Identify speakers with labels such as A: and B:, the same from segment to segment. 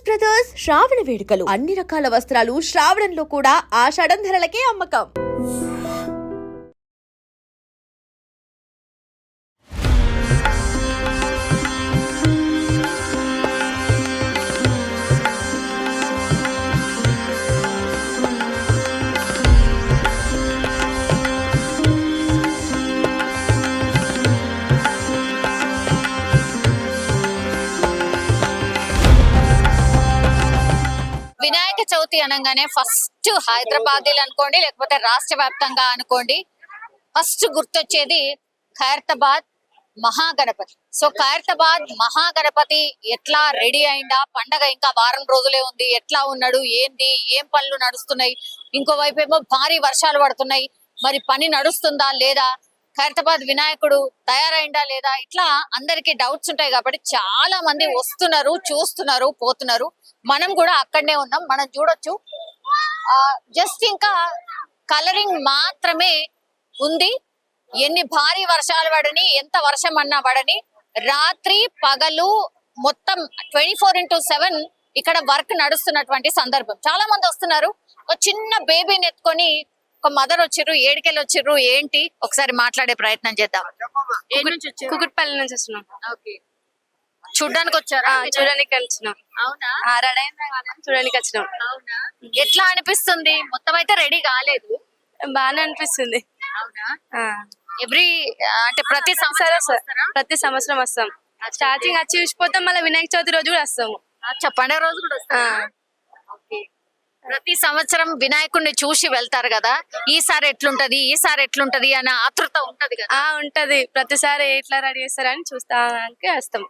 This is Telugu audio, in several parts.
A: పోచస్ బ్రదర్స్ శ్రావణ వేడుకలు. అన్ని రకాల వస్త్రాలు శ్రావణంలో కూడా ఆషాఢం ధరలకే అమ్మకం.
B: చవితి అనగానే ఫస్ట్ హైదరాబాద్ అనుకోండి లేకపోతే రాష్ట్ర వ్యాప్తంగా అనుకోండి ఫస్ట్ గుర్తొచ్చేది ఖైరతాబాద్ మహాగణపతి. సో ఖైరతాబాద్ మహాగణపతి ఎట్లా రెడీ అయిందా? పండగ ఇంకా వారం రోజులే ఉంది. ఎట్లా ఉన్నాడు? ఏంది? ఏం పనులు నడుస్తున్నాయి? ఇంకోవైపు ఏమో భారీ వర్షాలు పడుతున్నాయి. మరి పని నడుస్తుందా లేదా? ఖైరతాబాద్ వినాయకుడు తయారైందా లేదా? ఇట్లా అందరికి డౌట్స్ ఉంటాయి కాబట్టి చాలా మంది వస్తున్నారు చూస్తున్నారు పోతున్నారు. మనం కూడా అక్కడనే ఉన్నాం మనం చూడొచ్చు. జస్ట్ ఇంకా కలరింగ్ మాత్రమే ఉంది. ఎన్ని భారీ వర్షాలు పడని ఎంత వర్షం అన్నా పడని రాత్రి పగలు మొత్తం ట్వంటీ ఫోర్ ఇంటూ సెవెన్ ఇక్కడ వర్క్ నడుస్తున్నటువంటి సందర్భం. చాలా మంది వస్తున్నారు. ఒక చిన్న బేబీని ఎత్తుకొని ఒక మదర్ వచ్చిర్రు ఏడికెళ్ళి వచ్చిర్రు ఏంటి? ఒకసారి మాట్లాడే ప్రయత్నం చేద్దాం. వచ్చారు?
C: కుకుట్పల్లి నుంచి వస్తున్నాం
B: చూడ్డానికి వచ్చారా?
C: చూడడానికి వచ్చినాం
B: అవునా?
C: చూడడానికి వచ్చినాం
B: ఎట్లా అనిపిస్తుంది? మొత్తం అయితే రెడీ కాలేదు.
C: బాగానే అనిపిస్తుంది.
B: ఎవ్రీ అంటే ప్రతి సంవత్సరం?
C: ప్రతి సంవత్సరం వస్తాం. స్టార్టింగ్ వచ్చి చూసిపోతాం మళ్ళీ వినాయక చవితి రోజు కూడా వస్తాము.
B: అచ్చా, పండగ రోజు కూడా. ప్రతి సంవత్సరం వినాయకుడిని చూసి వెళ్తారు కదా ఈసారి ఎట్లుంటది ఈసారి ఎట్లుంటది అనే ఆతృత ఉంటది కదా?
C: ఆ ఉంటది. ప్రతిసారి ఎట్లా రెడీ చేస్తారని చూస్తానికి వస్తాం.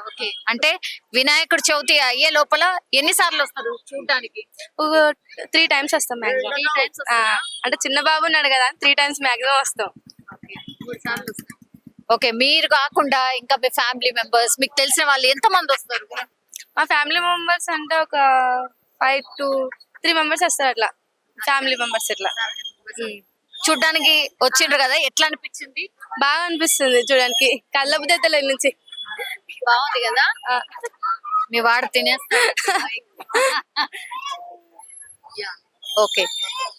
B: ఓకే. అంటే వినాయకుడి చవితి అయ్యే లోపల ఎన్ని సార్లు వస్తారు చూడడానికి?
C: త్రీ టైమ్స్ వస్తాం మాక్సిమం
B: వస్తారా?
C: అంటే చిన్న బాబు ఉన్నాడు కదా త్రీ టైమ్స్ మాక్సిమం వస్తాం.
B: ఓకే మీరు కాకుండా ఇంకా మీ ఫ్యామిలీ మెంబర్స్ మీకు తెలిసిన వాళ్ళు ఎంత మంది వస్తారు?
C: మా ఫ్యామిలీ మెంబర్స్ అంటే ఒక ఫైవ్ టు త్రీ మెంబర్స్ వస్తారు అట్లా. ఫ్యామిలీ మెంబర్స్ ఇట్లా.
B: చూడ్డానికి వచ్చిండ్రు కదా? ఎట్లా అనిపించింది?
C: బాగా అనిపిస్తుంది చూడడానికి. కళ్ళ బుద్ధి నుంచి.
B: బాగుంది కదా? మీ వాడు తినేస్తా ఓకే.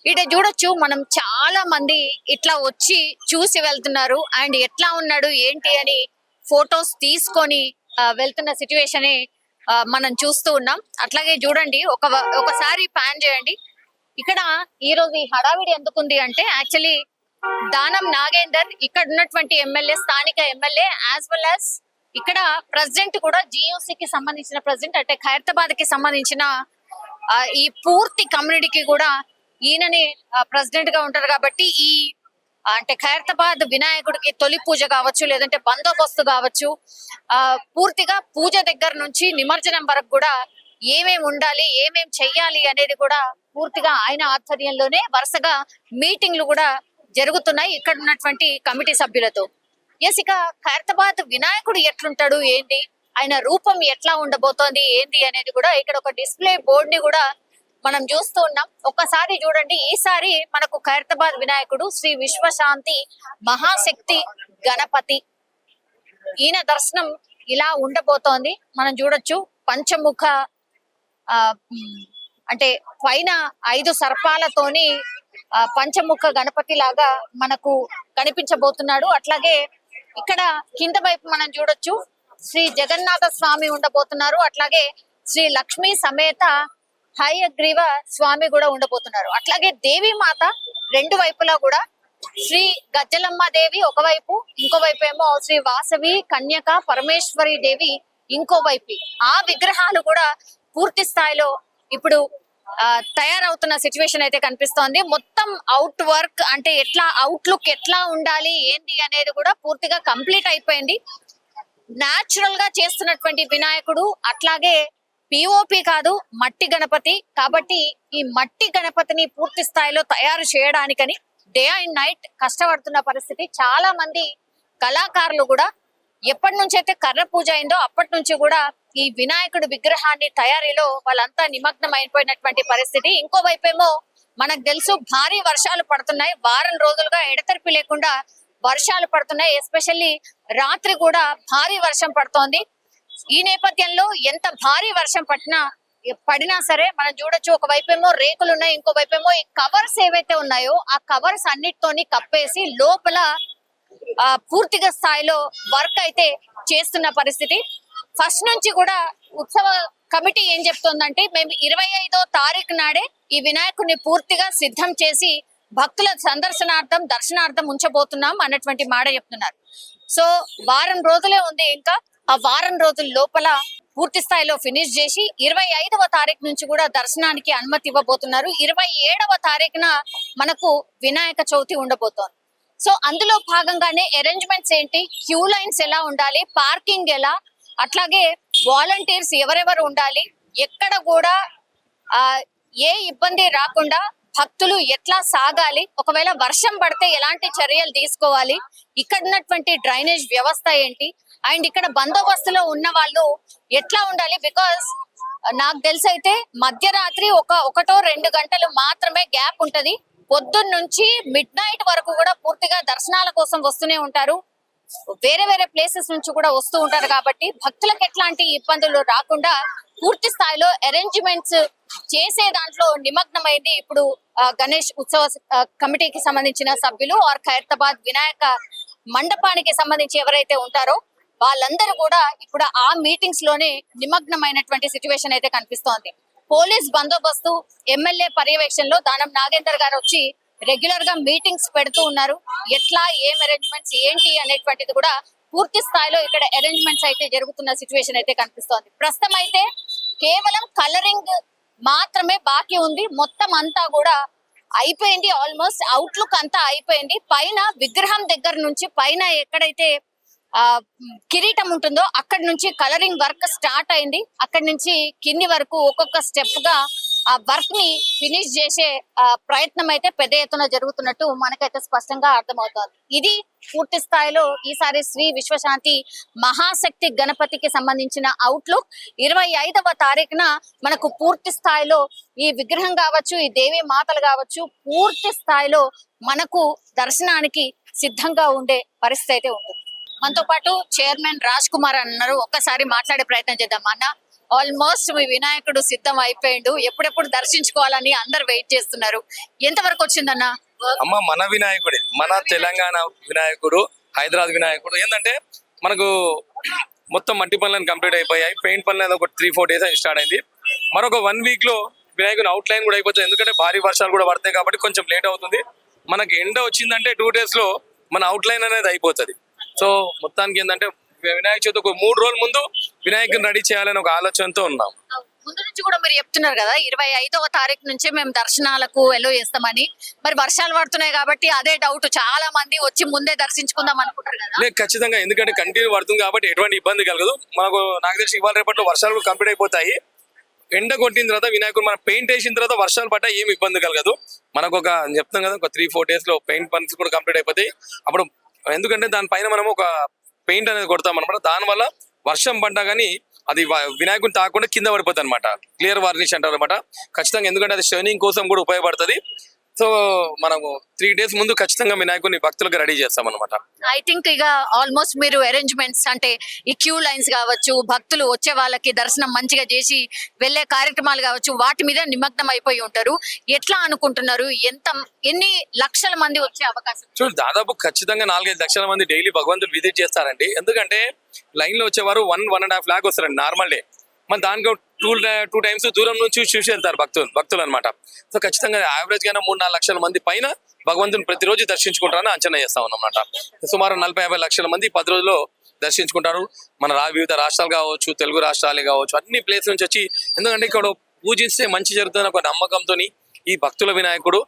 B: ఇట చూడొచ్చు మనం చాలా మంది ఇట్లా వచ్చి చూసి వెళ్తున్నారు. అండ్ ఎట్లా ఉన్నాడు ఏంటి అని ఫొటోస్ తీసుకొని వెళ్తున్న సిచ్యువేషన్ మనం చూస్తూ ఉన్నాం. అట్లాగే చూడండి ఒక ఒకసారి ప్యాన్ చేయండి. ఇక్కడ ఈ రోజు ఈ హడావిడి ఎందుకుంది అంటే యాక్చువల్లీ దానం నాగేందర్ ఇక్కడ ఉన్నటువంటి ఎమ్మెల్యే స్థానిక ఎమ్మెల్యే యాజ్ వెల్ యాజ్ ఇక్కడ ప్రెసిడెంట్ కూడా GUC కి సంబంధించిన ప్రెసిడెంట్ అంటే ఖైరతాబాద్కి సంబంధించిన ఈ పూర్తి కమ్యూనిటీకి కూడా ఈయనని ప్రెసిడెంట్గా ఉంటారు. కాబట్టి ఈ అంటే ఖైరతాబాద్ వినాయకుడికి తొలి పూజ కావచ్చు లేదంటే బందోబస్తు కావచ్చు ఆ పూర్తిగా పూజ దగ్గర నుంచి నిమజ్జనం వరకు కూడా ఏమేమి ఉండాలి ఏమేం చెయ్యాలి అనేది కూడా పూర్తిగా ఆయన ఆధ్వర్యంలోనే వరుసగా మీటింగ్లు కూడా జరుగుతున్నాయి ఇక్కడ ఉన్నటువంటి కమిటీ సభ్యులతో. ఎస్ ఇక ఖైరతాబాద్ వినాయకుడు ఎట్లుంటాడు ఏంటి? ఆయన రూపం ఎట్లా ఉండబోతోంది ఏంటి అనేది కూడా ఇక్కడ ఒక డిస్ప్లే బోర్డ్ని కూడా మనం చూస్తూ ఉన్నాం. ఒక్కసారి చూడండి ఈసారి మనకు ఖైరతాబాద్ వినాయకుడు శ్రీ విశ్వశాంతి మహాశక్తి గణపతి. ఈయన దర్శనం ఇలా ఉండబోతోంది. మనం చూడొచ్చు పంచముఖ అంటే పైన ఐదు సర్పాలతోని ఆ, పంచముఖ గణపతి లాగా మనకు కనిపించబోతున్నాడు. అట్లాగే ఇక్కడ కింద వైపు మనం చూడొచ్చు శ్రీ జగన్నాథ స్వామి ఉండబోతున్నారు. అట్లాగే శ్రీ లక్ష్మీ సమేత హయగ్రీవ స్వామి కూడా ఉండబోతున్నారు. అట్లాగే దేవి మాత రెండు వైపులా కూడా శ్రీ గజ్జలమ్మ దేవి ఒకవైపు ఇంకో వైపు ఏమో శ్రీ వాసవి కన్యక పరమేశ్వరి దేవి ఇంకో వైపు. ఆ విగ్రహాలు కూడా పూర్తి స్థాయిలో ఇప్పుడు ఆ, తయారవుతున్న సిచ్యువేషన్ అయితే కనిపిస్తోంది. మొత్తం అవుట్ వర్క్ అంటే ఎట్లా అవుట్లుక్ ఎట్లా ఉండాలి ఏంటి అనేది కూడా పూర్తిగా కంప్లీట్ అయిపోయింది. నాచురల్గా చేస్తున్నటువంటి వినాయకుడు అట్లాగే పిఓపి కాదు మట్టి గణపతి. కాబట్టి ఈ మట్టి గణపతిని పూర్తి స్థాయిలో తయారు చేయడానికని డే అండ్ నైట్ కష్టపడుతున్న పరిస్థితి. చాలా మంది కళాకారులు కూడా ఎప్పటి నుంచి అయితే కర్ర పూజ అయిందో అప్పటి నుంచి కూడా ఈ వినాయకుడి విగ్రహాన్ని తయారీలో వాళ్ళంతా నిమగ్నం అయిపోయినటువంటి పరిస్థితి. ఇంకోవైపు ఏమో మనకు తెలుసు భారీ వర్షాలు పడుతున్నాయి. వారం రోజులుగా ఎడతెరిపి లేకుండా వర్షాలు పడుతున్నాయి. ఎస్పెషల్లీ రాత్రి కూడా భారీ వర్షం పడుతోంది. ఈ నేపథ్యంలో ఎంత భారీ వర్షం పట్టినా పడినా సరే మనం చూడొచ్చు ఒక ఏమో రేకులు ఉన్నాయి ఇంకో ఏమో ఈ కవర్స్ ఏవైతే ఉన్నాయో ఆ కవర్స్ అన్నిటితోని కప్పేసి లోపల పూర్తిగా స్థాయిలో వర్క్ అయితే చేస్తున్న పరిస్థితి. ఫస్ట్ నుంచి కూడా ఉత్సవ కమిటీ ఏం చెప్తోందంటే మేము ఇరవై ఐదో తారీఖు నాడే ఈ వినాయకుడిని పూర్తిగా సిద్ధం చేసి భక్తుల సందర్శనార్థం దర్శనార్థం ఉంచబోతున్నాం అన్నటువంటి మాట చెప్తున్నారు. సో వారం రోజులే ఉంది ఇంకా. ఆ వారం రోజుల లోపల పూర్తి స్థాయిలో ఫినిష్ చేసి ఇరవై ఐదవ తారీఖు నుంచి కూడా దర్శనానికి అనుమతి ఇవ్వబోతున్నారు. ఇరవై ఏడవ తారీఖున మనకు వినాయక చవితి ఉండబోతోంది. సో అందులో భాగంగానే అరేంజ్మెంట్స్ ఏంటి? క్యూ లైన్స్ ఎలా ఉండాలి? పార్కింగ్ ఎలా? అట్లాగే వాలంటీర్స్ ఎవరెవరు ఉండాలి? ఎక్కడ కూడా ఆ ఏ ఇబ్బంది రాకుండా భక్తులు ఎట్లా సాగాలి? ఒకవేళ వర్షం పడితే ఎలాంటి చర్యలు తీసుకోవాలి? ఇక్కడ ఉన్నటువంటి డ్రైనేజ్ వ్యవస్థ ఏంటి? అండ్ ఇక్కడ బందోబస్తులో ఉన్న వాళ్ళు ఎట్లా ఉండాలి? బికాస్ uh, నాకు తెలిసి అయితే మధ్యరాత్రి ఒక ఒకటో రెండు గంటలు మాత్రమే గ్యాప్ ఉంటది. పొద్దున్న నుంచి మిడ్ నైట్ వరకు కూడా పూర్తిగా దర్శనాల కోసం వస్తూనే ఉంటారు. వేరే వేరే ప్లేసెస్ నుంచి కూడా వస్తూ ఉంటారు కాబట్టి భక్తులకు ఎట్లాంటి ఇబ్బందులు రాకుండా పూర్తి స్థాయిలో అరేంజ్మెంట్స్ చేసే దాంట్లో నిమగ్నమైంది ఇప్పుడు uh, గణేష్ ఉత్సవ uh, కమిటీకి సంబంధించిన సభ్యులు ఆర్ ఖైరతాబాద్ వినాయక మండపానికి సంబంధించి ఎవరైతే ఉంటారో వాళ్ళందరూ కూడా ఇప్పుడు ఆ మీటింగ్స్లోనే నిమగ్నమైనటువంటి సిచ్యువేషన్ అయితే కనిపిస్తోంది. పోలీస్ బందోబస్తు ఎమ్మెల్యే పర్యవేక్షణలో దానం నాగేందర్ గారు వచ్చి రెగ్యులర్గా మీటింగ్స్ పెడుతూ ఉన్నారు. ఎట్లా ఏం అరేంజ్మెంట్స్ ఏంటి అనేటువంటిది కూడా పూర్తి స్థాయిలో ఇక్కడ అరేంజ్మెంట్స్ అయితే జరుగుతున్న సిచ్యువేషన్ అయితే కనిపిస్తోంది. ప్రస్తుతం అయితే కేవలం కలరింగ్ మాత్రమే బాకీ ఉంది. మొత్తం అంతా కూడా అయిపోయింది ఆల్మోస్ట్ అవుట్లుక్ అంతా అయిపోయింది. పైన విగ్రహం దగ్గర నుంచి పైన ఎక్కడైతే కిరీటం ఉంటుందో అక్కడి నుంచి కలరింగ్ వర్క్ స్టార్ట్ అయింది. అక్కడి నుంచి కింది వరకు ఒక్కొక్క స్టెప్గా ఆ వర్క్ని ఫినిష్ చేసే ప్రయత్నం అయితే పెద్ద ఎత్తున జరుగుతున్నట్టు మనకైతే స్పష్టంగా అర్థమవుతోంది. ఇది పూర్తి స్థాయిలో ఈసారి శ్రీ విశ్వశాంతి మహాశక్తి గణపతికి సంబంధించిన అవుట్లుక్ ఇరవై ఐదవ తారీఖున మనకు పూర్తి స్థాయిలో ఈ విగ్రహం కావచ్చు ఈ దేవి మాతలు కావచ్చు పూర్తి స్థాయిలో మనకు దర్శనానికి సిద్ధంగా ఉండే పరిస్థితి అయితే ఉంటుంది. మనతో పాటు చైర్మన్ రాజ్ కుమార్ అన్నారు. ఒక్కసారి మాట్లాడే ప్రయత్నం చేద్దాం అన్న. ఆల్మోస్ట్ మీ వినాయకుడు సిద్ధం అయిపోయిండు. ఎప్పుడెప్పుడు దర్శించుకోవాలని అందరు వెయిట్ చేస్తున్నారు. ఎంత వరకు వచ్చిందన్న?
D: అమ్మ మన వినాయకుడే. మన తెలంగాణ వినాయకుడు హైదరాబాద్ వినాయకుడు. ఏంటంటే మనకు మొత్తం మట్టి పనులను కంప్లీట్ అయిపోయాయి. పెయింట్ పనులు అనేది ఒక త్రీ ఫోర్ డేస్ అని స్టార్ట్ అయింది. మరొక వన్ వీక్లో వినాయకుని అవుట్ లైన్ కూడా అయిపోతుంది. ఎందుకంటే భారీ వర్షాలు కూడా పడతాయి కాబట్టి కొంచెం లేట్ అవుతుంది. మనకి ఎండ వచ్చిందంటే టూ డేస్లో మన అవుట్ లైన్ అనేది అయిపోతుంది. సో మొత్తానికి ఏంటంటే వినాయక చవితి ఒక మూడు రోజుల ముందు వినాయకుని రెడీ చేయాలని ఒక ఆలోచనతో ఉన్నాం.
B: ముందు నుంచి కూడా మీరు చెప్తున్నారు కదా ఇరవై ఐదవ తారీఖు నుంచే మేము దర్శనాలకు ఎల్లో చేస్తామని. మరి వర్షాలు పడుతున్నాయి కాబట్టి అదే డౌట్ చాలా మంది వచ్చి ముందే దర్శించుకుందాం అనుకుంటారు కదా.
D: లేదు ఖచ్చితంగా. ఎందుకంటే కంటిన్యూ పడుతుంది కాబట్టి ఎటువంటి ఇబ్బంది కలగదు. మనకు నాకు తెలిసి ఇవాళ రేపట్లో వర్షాలు కూడా కంప్లీట్ అయిపోతాయి. ఎండ కొట్టిన తర్వాత వినాయకుడు మనం పెయింట్ వేసిన తర్వాత వర్షాలు పడ్డా ఏమి ఇబ్బంది కలగదు. మనకు ఒక చెప్తాం కదా ఒక త్రీ ఫోర్ డేస్లో పెయింట్ పన్స్ కూడా కంప్లీట్ అయిపోతాయి. అప్పుడు ఎందుకంటే దానిపైన మనం ఒక పెయింట్ అనేది కొడతాం అనమాట దానివల్ల వర్షం పడ్డా కానీ అది వినాయకుని తాకుండా కింద పడిపోతుంది అనమాట క్లియర్ వార్నిష్ అంటారు అనమాట ఖచ్చితంగా ఎందుకంటే అది షైనింగ్ కోసం కూడా ఉపయోగపడుతుంది. సో మనము త్రీ డేస్ ముందు ఖచ్చితంగా వినాయకుడిని భక్తులకు రెడీ చేస్తాం అనమాట
B: ఐ థింక్ ఇక ఆల్మోస్ట్ మీరు అరేంజ్మెంట్స్ అంటే ఈ క్యూ లైన్స్ కావచ్చు భక్తులు వచ్చే వాళ్ళకి దర్శనం మంచిగా చేసి వెళ్ళే కార్యక్రమాలు కావచ్చు వాటి మీద నిమగ్నం అయిపోయి ఉంటారు. ఎట్లా అనుకుంటున్నారు? ఎంత ఎన్ని లక్షల మంది వచ్చే అవకాశం?
D: చూడు దాదాపు ఖచ్చితంగా నాలుగైదు లక్షల మంది డైలీ భగవంతుడు విజిట్ చేస్తారండి. ఎందుకంటే లైన్లో వచ్చేవారు one one and half lakh వస్తారండి నార్మల్ డే మన దానికి టూ టూ టైమ్స్ దూరం నుంచి చూసి వెళ్తారు భక్తులు భక్తులు అనమాట సో ఖచ్చితంగా యావరేజ్ గానే మూడు నాలుగు లక్షల మంది పైన భగవంతుని ప్రతిరోజు దర్శించుకుంటారని అంచనా చేస్తాం అన్నమాట. సుమారు నలభై యాభై లక్షల మంది పది రోజుల్లో దర్శించుకుంటారు. మన వివిధ రాష్ట్రాలు కావచ్చు తెలుగు రాష్ట్రాలే కావచ్చు అన్ని ప్లేస్ నుంచి వచ్చి ఎందుకంటే ఇక్కడ పూజిస్తే మంచి జరుగుతుందని ఒక నమ్మకంతో ఈ భక్తుల వినాయకుడు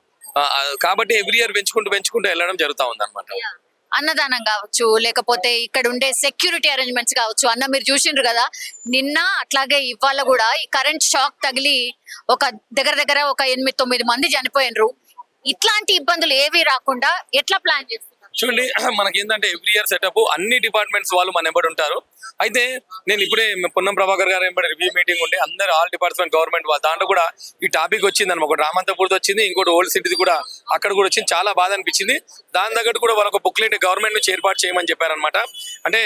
D: కాబట్టి ఎవ్రీ ఇయర్ పెంచుకుంటూ పెంచుకుంటూ వెళ్ళడం జరుగుతా ఉంది అనమాట
B: అన్నదానం కావచ్చు లేకపోతే ఇక్కడ ఉండే సెక్యూరిటీ అరేంజ్మెంట్స్ కావచ్చు అన్న మీరు చూసిండ్రు కదా నిన్న అట్లాగే ఇవాళ కూడా ఈ కరెంట్ షాక్ తగిలి ఒక దగ్గర దగ్గర ఒక ఎనిమిది తొమ్మిది మంది చనిపోయినరు. ఇట్లాంటి ఇబ్బందులు ఏవి రాకుండా ఎట్లా ప్లాన్ చేస్తారు?
D: చూడండి మనకి ఏంటంటే ఎవ్రీ ఇయర్ సెటప్ అన్ని డిపార్ట్మెంట్స్ వాళ్ళు మన ఎంబడి ఉంటారు. అయితే నేను ఇప్పుడే పొన్నం ప్రభాకర్ గారు ఎంబడి రివ్యూ మీటింగ్ ఉండే అందరు ఆల్ డిపార్ట్మెంట్ గవర్నమెంట్ దాంట్లో కూడా ఈ టాపిక్ వచ్చింది అనమాట ఒకటి రామంతపూర్ది వచ్చింది ఇంకోటి ఓల్డ్ సిటీది కూడా అక్కడ కూడా వచ్చింది. చాలా బాధ అనిపించింది. దాని తగ్గట్టు కూడా వాళ్ళకు బుక్లెట్ గవర్నమెంట్ నుంచి ఏర్పాటు చేయమని చెప్పారనమాట అంటే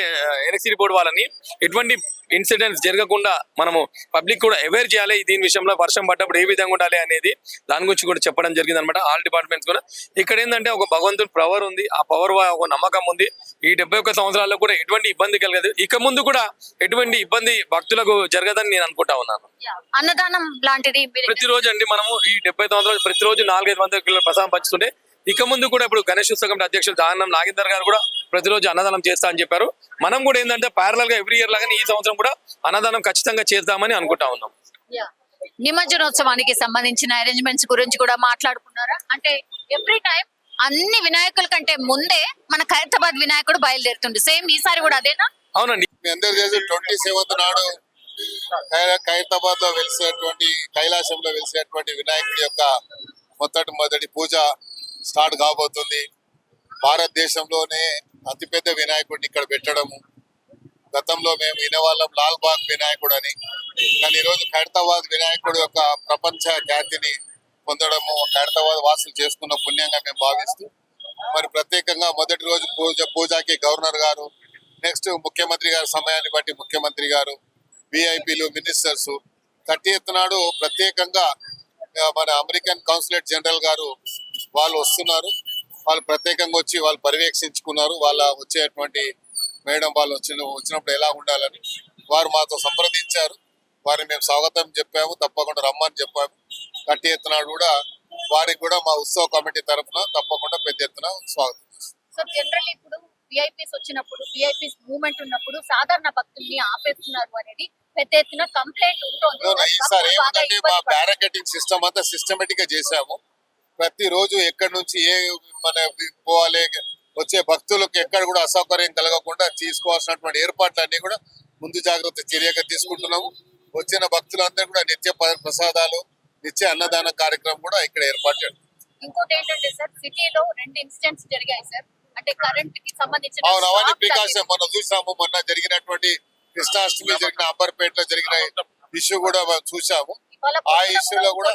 D: ఎలక్ట్రిసిటీ బోర్డు వాళ్ళని ఎటువంటి ఇన్సిడెంట్స్ జరగకుండా మనము పబ్లిక్ కూడా అవేర్ చేయాలి దీని విషయంలో వర్షం పడ్డప్పుడు ఏ విధంగా ఉండాలి అనేది. దాని గురించి కూడా చెప్పడం జరిగింది అనమాట ఆల్ డిపార్ట్మెంట్స్ కూడా. ఇక్కడ ఏంటంటే ఒక భగవంతుని పవర్ ఉంది. ఆ పవర్ ఒక నమ్మకం ఉంది. ఈ డెబ్బై ఒక్క సంవత్సరాల్లో కూడా ఎటువంటి ఇబ్బంది కలగదు. ఇక ముందు కూడా ఎటువంటి ఇబ్బంది భక్తులకు జరగదని నేను అనుకుంటా ఉన్నాను.
B: అన్నదానం లాంటిది
D: ప్రతిరోజు అండి మనము ఈ డెబ్బై సంవత్సరాలు ప్రతిరోజు నాలుగైదు వందల కిలోల ప్రసాదం పంచుతుంటే ఇక ముందు కూడా ఇప్పుడు గణేష్ ఉత్సవ కమిటీ అధ్యక్షులు దానం నాగేందర్ గారు కూడా ప్రతిరోజు అన్నదానం చేస్తా అని చెప్పారు. మనం కూడా ఏంటంటే ప్యారల్గా ఎవ్రీ ఇయర్ లాగానే ఈ సంవత్సరం కూడా అన్నదానం ఖచ్చితంగా చేద్దామని అనుకుంటా ఉన్నాం.
B: నిమజ్జనోత్సవానికి సంబంధించిన అరేంజ్మెంట్స్ గురించి కూడా మాట్లాడుకున్నారా? అంటే ఎవ్రీ టైం అన్ని వినాయకుల కంటే ముందే మన ఖైరతాబాద్ వినాయకుడు బయలుదేరుతుండు. సేమ్ ఈసారి కూడా అదేనా?
D: అవునండి.
E: మీ అందరు తెలిసి ట్వంటీ సెవెంత్ నాడు ఖైరతాబాద్లో వెలిసేటువంటి కైలాసంలో వెలిసేటువంటి వినాయకుడి యొక్క మొదటి మొదటి పూజ స్టార్ట్ కాబోతుంది. భారతదేశంలోనే అతిపెద్ద వినాయకుడిని ఇక్కడ పెట్టడము. గతంలో మేము వినేవాళ్ళం లాల్ బాగ్ వినాయకుడు అని కానీ ఈరోజు ఖైరతాబాద్ వినాయకుడు యొక్క ప్రపంచ ఖ్యాతిని పొందడము ఖైరతాబాద్ వాసులు చేసుకున్న పుణ్యంగా మేము భావిస్తూ మరి ప్రత్యేకంగా మొదటి రోజు పూజ పూజకి గవర్నర్ గారు నెక్స్ట్ ముఖ్యమంత్రి గారి సమయాన్ని బట్టి ముఖ్యమంత్రి గారు విఐపీలు మినిస్టర్స్ థర్టీ నాడు ప్రత్యేకంగా మన అమెరికన్ కౌన్సిలేట్ జనరల్ గారు వాళ్ళు వస్తున్నారు. వాళ్ళు ప్రత్యేకంగా వచ్చి వాళ్ళు పర్యవేక్షించుకున్నారు. వాళ్ళ వచ్చేటువంటి మేడం వాళ్ళు వచ్చిన వచ్చినప్పుడు ఎలా ఉండాలని వారు మాతో సంప్రదించారు. వారిని మేము స్వాగతం చెప్పాము తప్పకుండా రమ్మని చెప్పాము. థర్టీ నాడు కూడా వారికి కూడా మా ఉత్సవ కమిటీ తరఫున తప్పకుండా పెద్ద ఎత్తున స్వాగతం
B: సో జనరల్ ఇప్పుడు విఐపీస్ వచ్చినప్పుడు విఐపీస్ మూవ్మెంట్ ఉన్నప్పుడు సాధారణ భక్తుల్ని ఆపేస్తున్నారు అనేది పెద్ద ఎత్తున కంప్లైంట్ ఉంటుంది.
E: అవునా, ఈసారి
B: భక్తులు బాగా
E: ఏమంటే మా. బ్యారకెటింగ్ సిస్టమ్ అంతా సిస్టమేటిక్గా చేశాము. ప్రతిరోజు ఎక్కడి నుంచి ఏ మన పోవాలి వచ్చే భక్తులకు ఎక్కడ కూడా అసౌకర్యం కలగకుండా తీసుకోవాల్సినటువంటి ఏర్పాట్లు అన్ని కూడా ముందు జాగ్రత్త చర్యగా తీసుకుంటున్నాము. వచ్చిన భక్తులందరూ కూడా నిత్య ప్రసాదాలు నిత్య అన్నదాన కార్యక్రమం కూడా ఇక్కడ ఏర్పాటు చేస్తాం
B: ఇంకోటి ఏంటంటే సార్ సిటీలో రెండు ఇన్సిడెంట్స్ జరిగాయి సార్. అంటే కరెంట్కి సంబంధించిన
E: అవును అవన్నీ
B: shock
E: ప్రికాషన్. మొన్న చూసాము మొన్న జరిగినటువంటి కృష్ణాష్టమి జరిగిన అంబర్పేటలో జరిగిన ఇష్యూ కూడా చూసాము. ఆ ఇష్యూలో కూడా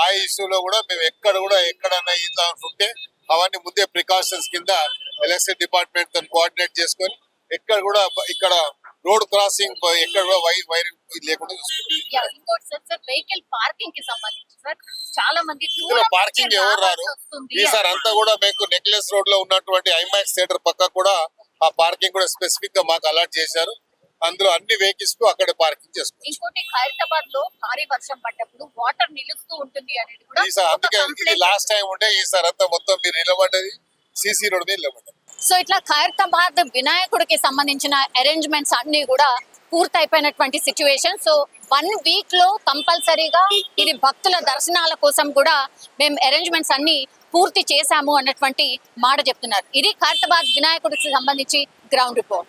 E: ఆ ఇష్యూలో కూడా మేము ఎక్కడ కూడా ఎక్కడన్నా ఇట్లా ఉంటే అవన్నీ ముందే ప్రికాషన్స్ కింద ఎలక్షన్ డిపార్ట్మెంట్తో కోఆర్డినేట్ చేసుకొని ఎక్కడ కూడా ఇక్కడ రోడ్ క్రాసింగ్ ఎక్కడ కూడా వైర్ వైర్ లేకుండా
B: వెహికల్ పార్కింగ్కి సంబంధించి సార్ చాలా మంది
E: పార్కింగ్ ఎవరు రారు. ఈసారి అంతా కూడా మీకు నెక్లెస్ రోడ్లో ఉన్నటువంటి ఐమాక్స్ థియేటర్ పక్క కూడా ఆ పార్కింగ్ కూడా స్పెసిఫిక్గా మాకు అలాట్ చేశారు. అందులో అన్ని వెహికల్స్ అక్కడ పార్కింగ్ చేసుకోవచ్చు.
B: ఇంకోటి ఖైరతాబాద్లో భారీ వర్షం పడ్డప్పుడు వాటర్ నిలుస్తూ ఉంటుంది అనేది కూడా
E: ఈసారి
B: ఒక
E: అందుకే ఇది
B: complaint.
E: లాస్ట్ టైం ఉంటే ఈసారి అంతా మొత్తం మీరు నిలబడ్డది సీసీ రోడ్ మీద నిలబడ్డది.
B: సో ఇట్లా ఖైరతాబాద్ వినాయకుడికి సంబంధించిన అరేంజ్మెంట్స్ అన్ని కూడా పూర్తయిపోయినటువంటి సిచ్యువేషన్ సో వన్ వీక్లో కంపల్సరీగా ఇది భక్తుల దర్శనాల కోసం కూడా మేము అరేంజ్మెంట్స్ అన్ని పూర్తి చేశాము అన్నటువంటి మాట చెప్తున్నారు. ఇది ఖైరతాబాద్ వినాయకుడికి సంబంధించి ground report